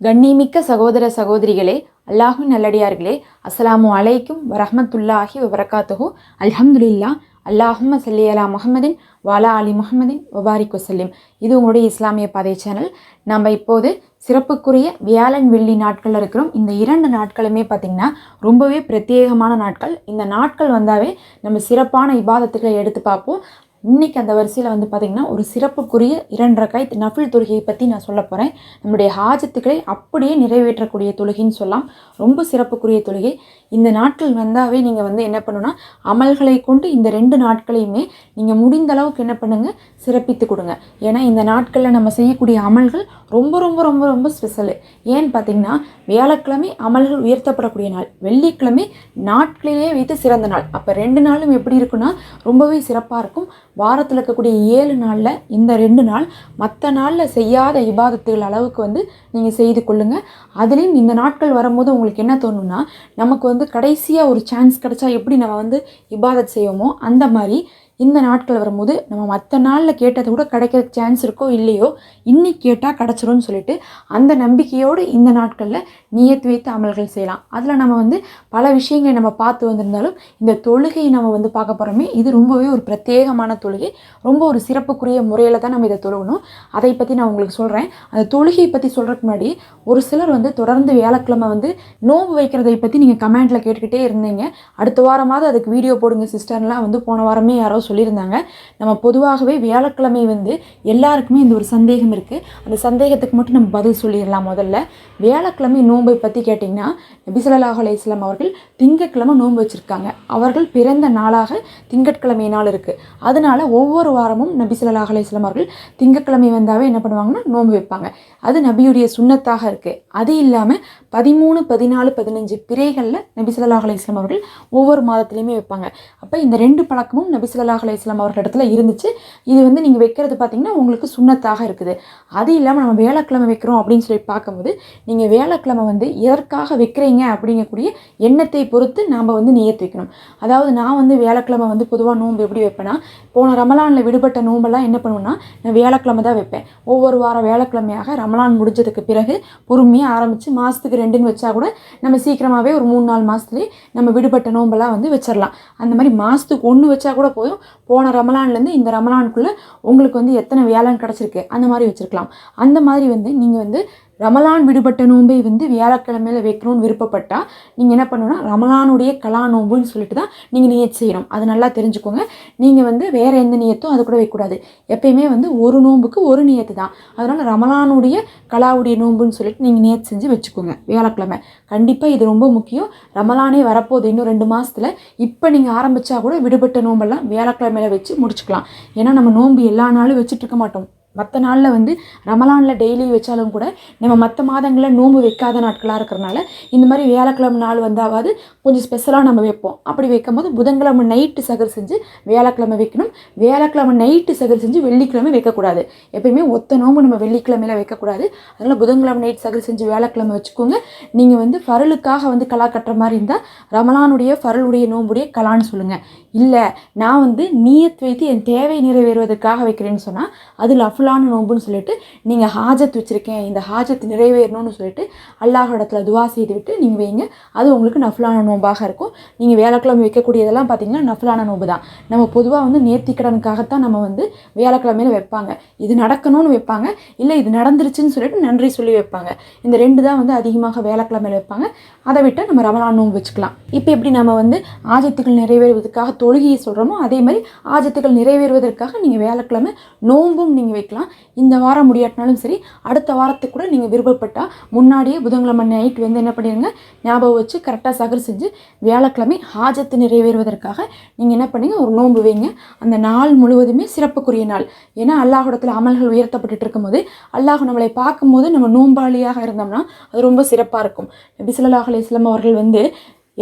கண்ணிமிக்க சகோதர சகோதரிகளே அல்லாஹு நல்லடியார்களே அஸ்லாமு அலைக்கும் வரஹமத்துல்லாஹி வபரகாத்துஹு. அல்ஹம்துலில்லா அல்லாஹும் சல்லி அலா முகமதின் வாலா அலி முகமதின் வபாரிக் வசல்லிம் இது உங்களுடைய இஸ்லாமிய பாதை சேனல். நம்ம இப்போது சிறப்புக்குரிய வியாழன் வெள்ளி நாட்களில் இருக்கிறோம். இந்த இரண்டு நாட்களுமே பார்த்திங்கன்னா ரொம்பவே பிரத்யேகமான நாட்கள். இந்த நாட்கள் வந்தாவே நம்ம சிறப்பான இபாதத்துக்களை எடுத்து பார்ப்போம். இன்னைக்கு அந்த வரிசையில் வந்து பார்த்திங்கன்னா ஒரு சிறப்புக்குரிய இரண்டரை கை நஃபில் தொழுகையை பற்றி நான் சொல்ல போகிறேன் நம்முடைய ஹாஜத்துக்களை அப்படியே நிறைவேற்றக்கூடிய தொழுகைன்னு சொல்லலாம். ரொம்ப சிறப்புக்குரிய தொழுகை. இந்த நாட்கள் வந்தாவே நீங்கள் வந்து என்ன பண்ணுன்னா அமல்களை கொண்டு இந்த ரெண்டு நாட்களையுமே நீங்கள் முடிந்த அளவுக்கு என்ன பண்ணுங்கள் சிறப்பித்து கொடுங்க. ஏன்னா இந்த நாட்களில் நம்ம செய்யக்கூடிய அமல்கள் ரொம்ப ரொம்ப ரொம்ப ரொம்ப ஸ்பெஷலு ஏன்னு பார்த்தீங்கன்னா வியாழக்கிழமை அமல்கள் உயர்த்தப்படக்கூடிய நாள். வெள்ளிக்கிழமை நாட்களிலே வைத்து சிறந்த நாள். அப்போ ரெண்டு நாளும் எப்படி இருக்குன்னா ரொம்பவே சிறப்பாக இருக்கும். வாரத்தில் இருக்கக்கூடிய ஏழு நாளில் இந்த ரெண்டு நாள் மற்ற நாளில் செய்யாத இபாதத்துகள் அளவுக்கு வந்து நீங்கள் செய்து கொள்ளுங்கள் அதுலேயும் இந்த நாட்கள் வரும்போது உங்களுக்கு என்ன தோணும்னா நமக்கு வந்து கடைசியாக ஒரு சான்ஸ் கிடச்சா எப்படி நம்ம வந்து இபாதத் செய்வோமோ அந்த மாதிரி இந்த நாட்கள் வரும்போது நம்ம மற்ற நாளில் கேட்டதை கூட கிடைக்கிற சான்ஸ் இருக்கோ இல்லையோ இன்னைக்கு கேட்டால் கிடச்சிரும்னு சொல்லிட்டு அந்த நம்பிக்கையோடு இந்த நாட்களில் நீயத்து வைத்து அமல்கள் செய்யலாம். அதில் நம்ம வந்து பல விஷயங்களை நம்ம பார்த்து வந்திருந்தாலும் இந்த தொழுகையை நம்ம வந்து பார்க்க போகிறோமே இது ரொம்பவே ஒரு பிரத்யேகமான தொழுகை. ரொம்ப ஒரு சிறப்புக்குரிய முறையில் தான் நம்ம இதை தொழுகணும். அதை பற்றி நான் உங்களுக்கு சொல்கிறேன் அந்த தொழுகையை பற்றி சொல்கிறதுக்கு முன்னாடி ஒரு சிலர் வந்து தொடர்ந்து வியாழக்கிழமை வந்து நோன்பு வைக்கிறதை பற்றி நீங்கள் கமெண்ட்டில் கேட்டுக்கிட்டே இருந்தீங்க. அடுத்த வாரமாவது அதுக்கு வீடியோ போடுங்க சிஸ்டர்லாம் வந்து போன வாரமே யாரோ சொல்லியிருந்தாங்க. நம்ம பொதுவாகவே வியாழக்கிழமை வந்து எல்லாருக்குமே இந்த ஒரு சந்தேகம் இருக்குது அந்த சந்தேகத்துக்கு மட்டும் நம்ம பதில் சொல்லிடலாம் முதல்ல. வியாழக்கிழமை நோன்பை பற்றி கேட்டிங்கன்னா நபிசல்லாஹ் அலையம் அவர்கள் திங்கட்கிழமை நோன்பு வச்சுருக்காங்க. அவர்கள் பிறந்த நாளாக திங்கட்கிழமை நாள் இருக்குது அதனால் ஒவ்வொரு வாரமும் நபி ஸல்லல்லாஹு அவர்கள் திங்கட்கிழமை வந்தாவே என்ன பண்ணுவாங்கன்னா நோன்பு வைப்பாங்க. அது நபியுடைய சுண்ணத்தாக இருக்குது அது இல்லாமல் பதிமூணு பதினாலு பதினஞ்சு பிறைகளில் நபி ஸல்லல்லாஹு அவர்கள் ஒவ்வொரு மாதத்துலேயுமே வைப்பாங்க. அப்போ இந்த ரெண்டு பழக்கமும் நபி ஸல்லல்லாஹு அலைஹி அவர்கள் இடத்துல இருந்துச்சு. இது வந்து நீங்கள் வைக்கிறது பார்த்திங்கன்னா உங்களுக்கு சுண்ணத்தாக இருக்குது. அது இல்லாமல் நம்ம வேலைக்கிழமை வைக்கிறோம் அப்படின்னு சொல்லி பார்க்கும்போது நீங்கள் வேலைக்கிழமை வந்து எதற்காக வைக்கிறீங்க அப்படிங்கக்கூடிய எண்ணத்தை பொறுத்து நாம் வந்து நியத்து வைக்கணும். அதாவது நான் வந்து வியாழக்கிழமை வந்து பொதுவாக நோன்பு எப்படி வைப்பேன்னா போன ரமலானில் விடுபட்ட நோம்பெல்லாம் என்ன பண்ணுவேன்னா நான் வியாழக்கிழமை தான் வைப்பேன். ஒவ்வொரு வாரம் வியாழக்கிழமையாக ரமலான் முடிஞ்சதுக்கு பிறகு பொறுமையாக ஆரம்பித்து மாதத்துக்கு ரெண்டுன்னு வச்சா கூட நம்ம சீக்கிரமாகவே ஒரு மூணு நாலு மாதத்துலேயே நம்ம விடுபட்ட நோம்பெல்லாம் வந்து வச்சிடலாம் அந்த மாதிரி மாதத்துக்கு ஒன்று வச்சா கூட போதும். போன ரமலான்லேருந்து இந்த ரமலானுக்குள்ளே உங்களுக்கு வந்து எத்தனை வேலைன்னு கிடச்சிருக்கு அந்த மாதிரி வச்சுருக்கலாம். அந்த மாதிரி வந்து நீங்கள் வந்து ரமலான் விடுபட்ட நோன்பை வந்து வியாழக்கிழமையில் வைக்கணும்னு விருப்பப்பட்டால் நீங்கள் என்ன பண்ணணும்னா ரமலானுடைய கலா நோன்புன்னு சொல்லிட்டு தான் நீங்கள் நியத் செய்யணும். அது நல்லா தெரிஞ்சுக்கோங்க. நீங்கள் வந்து வேறு எந்த நியத்தும் அது கூட வைக்கக்கூடாது. எப்பயுமே வந்து ஒரு நோன்புக்கு ஒரு நியத்து தான். அதனால் ரமலானுடைய கலாவுடைய நோன்புன்னு சொல்லிட்டு நீங்கள் நியத் செஞ்சு வச்சுக்கோங்க. வியாழக்கிழமை. கண்டிப்பாக இது ரொம்ப முக்கியம். ரமலானே வரப்போகுது இன்னும் ரெண்டு மாதத்தில் இப்போ நீங்கள் ஆரம்பித்தா கூட விடுபட்ட நோம்பெல்லாம் வியாழக்கிழமையில வச்சு முடிச்சுக்கலாம். ஏன்னா நம்ம நோன்பு எல்லா நாளும் வச்சுட்டு இருக்க மாட்டோம். மற்ற நாளில் வந்து ரமலானில் டெய்லி வச்சாலும் கூட நம்ம மற்ற மாதங்களில் நோன்பு வைக்காத நாட்களாக இருக்கிறனால இந்த மாதிரி வியாழக்கிழமை நாள் வந்தாவது கொஞ்சம் ஸ்பெஷலாக நம்ம வைப்போம். அப்படி வைக்கும் போது புதன்கிழமை நைட்டு சகர் செஞ்சு வியாழக்கிழமை வைக்கணும். வியாழக்கிழமை நைட்டு சகர் செஞ்சு வெள்ளிக்கிழமை வைக்கக்கூடாது. எப்பயுமே ஒத்த நோம்பு நம்ம வெள்ளிக்கிழமையில வைக்கக்கூடாது. அதனால் புதன்கிழமை நைட் சகர் செஞ்சு வியாழக்கிழமை வச்சுக்கோங்க. நீங்கள் வந்து ஃபரலுக்காக வந்து கலா கட்டுற மாதிரி இருந்தால் ரமலானுடைய ஃபரலுடைய நோம்புடைய கலான்னு சொல்லுங்கள் இல்லை நான் வந்து நீயத் வைத்து என் தேவை நிறைவேறுவதற்காக வைக்கிறேன்னு சொன்னால் அதில் நஃபுலான நோம்புன்னு சொல்லிட்டு நீங்கள் ஹாஜத் வச்சுருக்கேன் இந்த ஹாஜத் நிறைவேறணும்னு சொல்லிட்டு அல்லாஹ் இடத்துல துவா செய்துவிட்டு நீங்கள் வைங்க. அது உங்களுக்கு நஃபுலான நோம்பாக இருக்கும். நீங்கள் வேலைக்கிழமை வைக்கக்கூடியதெல்லாம் பார்த்தீங்கன்னா நஃபுலான நோம்பு தான். நம்ம பொதுவாக வந்து நேர்த்திக்கடனுக்காகத்தான் நம்ம வந்து வேலைக்கிழமையில வைப்பாங்க. இது நடக்கணும்னு வைப்பாங்க. இல்லை இது நடந்துருச்சுன்னு சொல்லிட்டு நன்றி சொல்லி வைப்பாங்க. இந்த ரெண்டு தான் வந்து அதிகமாக வேலைக்கிழமையில வைப்பாங்க. அதை விட்டு நம்ம ரமலான் நோன்பு வச்சுக்கலாம். இப்போ எப்படி நம்ம வந்து ஆஜத்துக்கள் நிறைவேறுவதற்காக தொழுகையை சொல்கிறோமோ அதே மாதிரி ஆஜத்துக்கள் நிறைவேறுவதற்காக நீங்கள் வேலைக்கிழமை நோன்பும் நீங்கள் வைக்கலாம் இந்த வாரம் முடியாட்டினாலும் சரி அடுத்த வாரத்துக்கு கூட நீங்கள் விருப்பப்பட்டால் முன்னாடியே புதன்கிழமை நைட் வந்து என்ன பண்ணிடுங்க ஞாபகம் வச்சு கரெக்டாக சகர் செஞ்சு வியாழக்கிழமை ஹாஜத்து நிறைவேறுவதற்காக நீங்கள் என்ன பண்ணுங்கள் ஒரு நோன்பு வைங்க. அந்த நாள் முழுவதுமே சிறப்புக்குரிய நாள். ஏன்னா அல்லாஹிடத்தில் அமல்கள் உயர்த்தப்பட்டுட்டு இருக்கும்போது அல்லாஹ் நம்மளை பார்க்கும்போது நம்ம நோம்பாளியாக இருந்தோம்னா அது ரொம்ப சிறப்பாக இருக்கும். நபி ஸல்லல்லாஹு அலைஹி அவர்கள் வந்து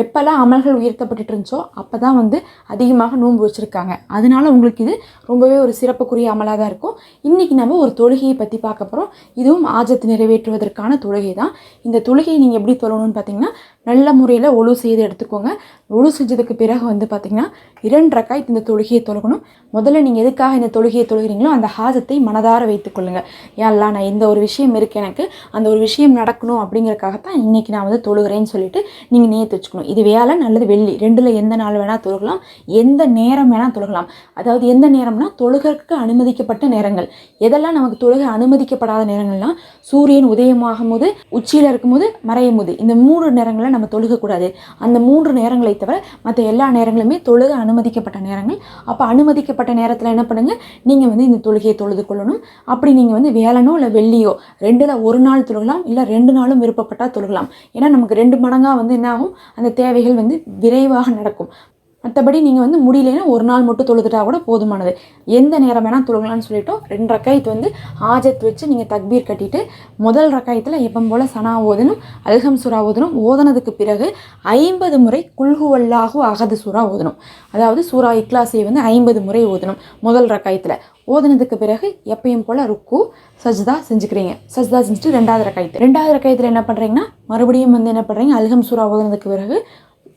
எப்போல்லாம் அமல்கள் உயர்த்தப்பட்டுட்டு இருந்துச்சோ அப்போ தான் வந்து அதிகமாக நோன்பு வச்சுருக்காங்க. அதனால உங்களுக்கு இது ரொம்பவே ஒரு சிறப்புக்குரிய அமலாக தான் இருக்கும். இன்றைக்கி நம்ம ஒரு தொழுகையை பற்றி பார்க்க போகிறோம் இதுவும் ஆஜத்து நிறைவேற்றுவதற்கான தொழுகை தான். இந்த தொழுகையை நீங்கள் எப்படி தொழணும்னு பார்த்தீங்கன்னா நல்ல முறையில் ஒழு செய்து எடுத்துக்கோங்க. ஒழு செஞ்சதுக்கு பிறகு வந்து பார்த்திங்கன்னா இரண்டு ரக்காய் இந்த தொழுகையை தொழுகணும். முதல்ல நீங்கள் எதுக்காக இந்த தொழுகையை தொழுகிறீங்களோ அந்த ஹாஜத்தை மனதார வைத்துக்கொள்ளுங்கள் ஏன்லாம் நான் இந்த ஒரு விஷயம் இருக்குது எனக்கு அந்த ஒரு விஷயம் நடக்கணும் அப்படிங்கிறக்காகத்தான் இன்றைக்கி நான் வந்து தொழுகிறேன்னு சொல்லிட்டு நீங்கள் நேற்று வச்சுக்கணும். இது வேலை நல்லது வெள்ளி. ரெண்டில் எந்த நாள் வேணால் தொழுகலாம் எந்த நேரம் வேணால் தொழுகலாம். அதாவது எந்த நேரம்னா தொழுகிறதுக்கு அனுமதிக்கப்பட்ட நேரங்கள். எதெல்லாம் நமக்கு தொழுக அனுமதிக்கப்படாத நேரங்கள்லாம் சூரியன் உதயமாகும் போது உச்சியில் இருக்கும்போது மறையும் போது இந்த மூன்று நேரங்களை நம்ம தொழுகக்கூடாது. அந்த மூன்று நேரங்களை தவிர மற்ற எல்லா நேரங்களுமே தொழுக அனுமதிக்கப்பட்ட நேரங்கள். அப்போ அனுமதிக்கப்பட்ட நேரத்தில் என்ன பண்ணுங்கள் நீங்கள் வந்து இந்த தொழுகையை தொழுது கொள்ளணும். அப்படி நீங்கள் வந்து வேலனோ இல்லை வெள்ளியோ ரெண்டில் ஒரு நாள் தொழுகலாம் இல்லை ரெண்டு நாளும் விருப்பப்பட்டால் தொழுகலாம். ஏன்னா நமக்கு ரெண்டு மடங்காக வந்து என்ன ஆகும்? அந்த தேவைகள் வந்து விரைவாக நடக்கும். மற்றபடி நீங்கள் வந்து முடியலன்னா ஒரு நாள் மட்டும் தொழுதுட்டா கூட போதுமானது. எந்த நேரம் வேணால் தொழுங்கலாம்னு சொல்லிட்டோம் ரெண்டு ரக்காயத்து வந்து ஆஜத் வச்சு நீங்கள் தக்பீர் கட்டிட்டு முதல் ரக்காயத்தில் எப்போ போல் சனா ஓதணும் அல்ஹம் சுறா ஓதணும் ஓதனதுக்கு பிறகு ஐம்பது முறை குல்ஹுவல்லாஹு அகது சுறா ஓதணும். அதாவது சூறா இக்லாஸை வந்து ஐம்பது முறை ஓதணும் முதல் ரக்காயத்தில். ஓதுனதுக்கு பிறகு எப்பயும் போல் ருக்கு சஜ்தா செஞ்சுக்கிறீங்க. சஜ்தா செஞ்சுட்டு ரெண்டாவது ரக்காயத்து. ரெண்டாவது ரக்காயத்தில் என்ன பண்ணுறீங்கன்னா மறுபடியும் வந்து என்ன பண்ணுறீங்க அல்ஹம் சூரா ஓதுனதுக்கு பிறகு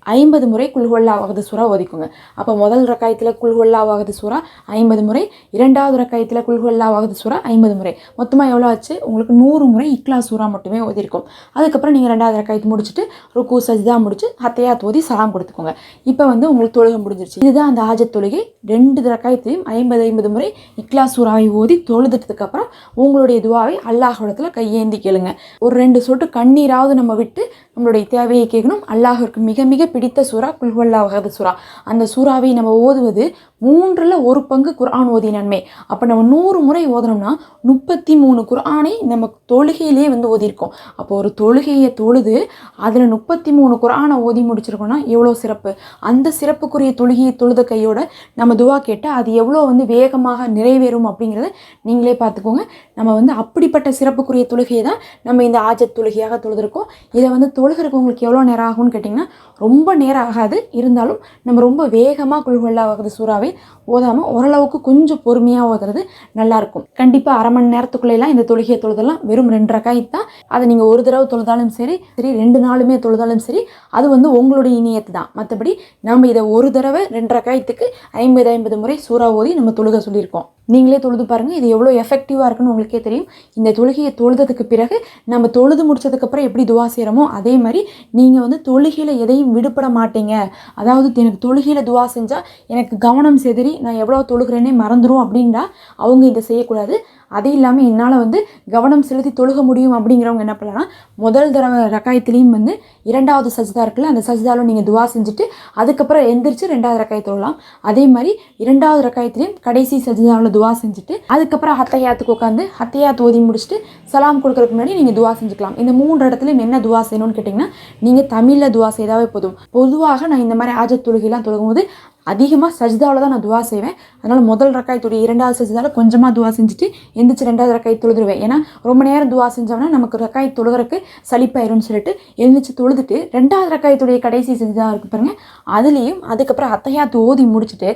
ஐம்பது முறை குல்ஹொல்லாவாகது சூறா ஓதிக்குங்க. அப்போ முதல் ரக்காயத்தில் குல்ஹொல்லாவாகது சூறா ஐம்பது முறை. இரண்டாவது ரக்காயத்தில் குல்ஹொல்லாவாகது சூறா ஐம்பது முறை. மொத்தமாக எவ்வளோ ஆச்சு? உங்களுக்கு நூறு முறை இக்லா சூறா மட்டுமே ஓதிருக்கும் அதுக்கப்புறம் நீங்கள் ரெண்டாவது ரக்காயத்து முடிச்சுட்டு ருக்கு சஜிதா முடிச்சு ஹத்தையாத் ஓதி சலாம் கொடுத்துக்கோங்க. இப்போ வந்து உங்களுக்கு தொழுகை முடிஞ்சிருச்சு. இதுதான் அந்த ஆஜத் தொழுகை. ரெண்டு ரக்காயத்தையும் ஐம்பது ஐம்பது முறை இக்லா சூறாவை ஓதி தொழுதுட்டதுக்கப்புறம் உங்களுடைய துவாவை அல்லாஹிடத்தில் கையேந்தி கேளுங்க. ஒரு ரெண்டு சொட்டு கண்ணீராவது நம்ம விட்டு நம்மளுடைய தேவையை கேட்கணும். அல்லாஹிற்கு மிக மிக பிடித்த சூறா குல்வல்லா வகது சுறா. அந்த சூறாவை நம்ம ஓதுவது மூன்றில் ஒரு பங்கு குர்ஆன் ஓதி நன்மை. அப்போ நம்ம நூறு முறை ஓதனோம்னா முப்பத்தி மூணு குர்ஆனை நம்ம தொழுகையிலேயே வந்து ஓதியிருக்கோம். அப்போ ஒரு தொழுகையை தொழுது அதில் முப்பத்தி மூணு குர்ஆனை ஓதி முடிச்சிருக்கோம்னா எவ்வளோ சிறப்பு? அந்த சிறப்புக்குரிய தொழுகையை தொழுத கையோட நம்ம துவா கேட்டால் அது எவ்வளோ வந்து வேகமாக நிறைவேறும் அப்படிங்கிறத நீங்களே பார்த்துக்கோங்க. நம்ம வந்து அப்படிப்பட்ட சிறப்புக்குரிய தொழுகையை தான் நம்ம இந்த ஆஜத் தொழுகையாக தொழுதுருக்கோம். இதை வந்து கொழுகிறதுக்கு உங்களுக்கு எவ்வளோ நேரம் ஆகும்னு கேட்டிங்கன்னா ரொம்ப நேரம் ஆகாது. இருந்தாலும் நம்ம ரொம்ப வேகமாக குழுகொள்ளாவது சூறாவை ஓதாமல் ஓரளவுக்கு கொஞ்சம் பொறுமையாக ஓதுறது நல்லாயிருக்கும் கண்டிப்பாக அரை மணி நேரத்துக்குள்ளேலாம் இந்த தொழுகையை தொழுதெல்லாம் வெறும் ரெண்டு ரக்காய் தான். அதை நீங்கள் ஒரு தடவை தொழுதாலும் சரி சரி ரெண்டு நாளுமே தொழுதாலும் சரி அது வந்து உங்களுடைய இனியத்து தான். மற்றபடி நம்ம இதை ஒரு தடவை ரெண்டு ரக்காயத்துக்கு ஐம்பது ஐம்பது முறை சூறா ஓதி நம்ம தொழுக சொல்லியிருக்கோம். நீங்களே தொழுது பாருங்கள் இது எவ்வளோ எஃபெக்டிவாக இருக்குன்னு உங்களுக்கே தெரியும். இந்த தொழுகையை தொழுததுக்கு பிறகு நம்ம தொழுது முடிச்சதுக்கப்புறம் எப்படி துவா செய்கிறோமோ அதே மாதிரி நீங்கள் வந்து தொழுகையில் எதையும் விடுபட மாட்டீங்க. அதாவது எனக்கு தொழுகையில் துவா செஞ்சால் எனக்கு கவனம் செதறி நான் எவ்வளோ தொழுகிறேன்னே மறந்துடும் அப்படின்னா அவங்க இதை செய்யக்கூடாது. அது இல்லாமல் என்னால் வந்து கவனம் செலுத்தி தொழுக முடியும் அப்படிங்கிறவங்க என்ன பண்ணலாம் முதல் தடவை ரக்காயத்துலேயும் வந்து இரண்டாவது சஜிதா இருக்குல்ல அந்த சஜிதாவில் நீங்கள் துவா செஞ்சுட்டு அதுக்கப்புறம் எந்திரிச்சு ரெண்டாவது ரக்காயை தொழலாம். அதே மாதிரி இரண்டாவது ரக்காயத்துலேயும் கடைசி சஜிதாவில் துவா செஞ்சுட்டு அதுக்கப்புறம் ஹத்தையாத்துக்கு உட்காந்து ஹத்தையாத்து ஓதி முடிச்சுட்டு சலாம் கொடுக்குறக்கு முன்னாடி நீங்கள் துவா செஞ்சுக்கலாம். இந்த மூன்று இடத்துலையும் என்ன துவா செய்யணும்னு கேட்டிங்கன்னா நீங்கள் தமிழில் துவா செய்தாவே போதும். பொதுவாக நான் இந்த மாதிரி ஆஜத் தொழுகைலாம் தொழுகும்போது அதிகமாக சஜிதாவில் தான் நான் துவா செய்வேன். அதனால் முதல் ரக்காயத்துடைய இரண்டாவது சஜிதாவில் கொஞ்சமாக துவா செஞ்சுட்டு எந்திரிச்சு ரெண்டாவது ரக்காய் தொழுதுருவேன் ஏன்னா ரொம்ப நேரம் துவா செஞ்சோம்னா நமக்கு ரக்காய் தொழுகிறக்கு சளிப்பாயிரும்னு சொல்லிட்டு எழுந்திரிச்சு தொழுதுட்டு ரெண்டாவது ரக்காயத்துடைய கடைசி சஜ்தா இருக்கு பாருங்கள் அதுலேயும் அதுக்கப்புறம் அத்தையாத்து ஓதி முடிச்சுட்டு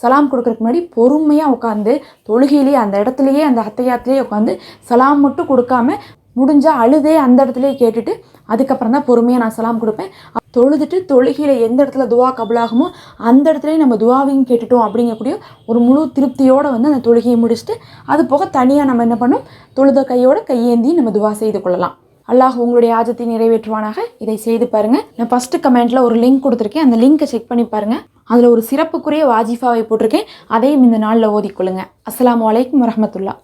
சலாம் கொடுக்குறதுக்கு முன்னாடி பொறுமையாக உட்காந்து தொழுகையிலேயே அந்த இடத்துலையே அந்த அத்தையாத்துலேயே உட்காந்து சலாம் மட்டும் கொடுக்காம முடிஞ்சால் அழுதே அந்த இடத்துலையே கேட்டுட்டு அதுக்கப்புறம் தான் பொறுமையாக நான் சலாம் கொடுப்பேன். தொழுதுட்டு தொழுகையில் எந்த இடத்துல துவா கபலாகுமோ அந்த இடத்துலையே நம்ம துவாவையும் கேட்டுட்டோம் அப்படிங்கக்கூடிய ஒரு முழு திருப்தியோடு வந்து அந்த தொழுகையை முடிச்சுட்டு அது போக தனியாக நம்ம என்ன பண்ணோம்? தொழுத கையோட கையேந்தி நம்ம துவா செய்து கொள்ளலாம். அல்லாஹ் உங்களுடைய ஆஜத்தை நிறைவேற்றுவானாக. இதை செய்து பாருங்கள் நான் ஃபஸ்ட்டு கமெண்ட்டில் ஒரு லிங்க் கொடுத்துருக்கேன். அந்த லிங்க்கை செக் பண்ணி பாருங்கள் அதில் ஒரு சிறப்புக்குரிய வாஜிஃபாவை போட்டிருக்கேன். அதையும் இந்த நாளில் ஓதிக்கொள்ளுங்க. அஸ்ஸலாமு வலைக்கம் வரமத்துல்லா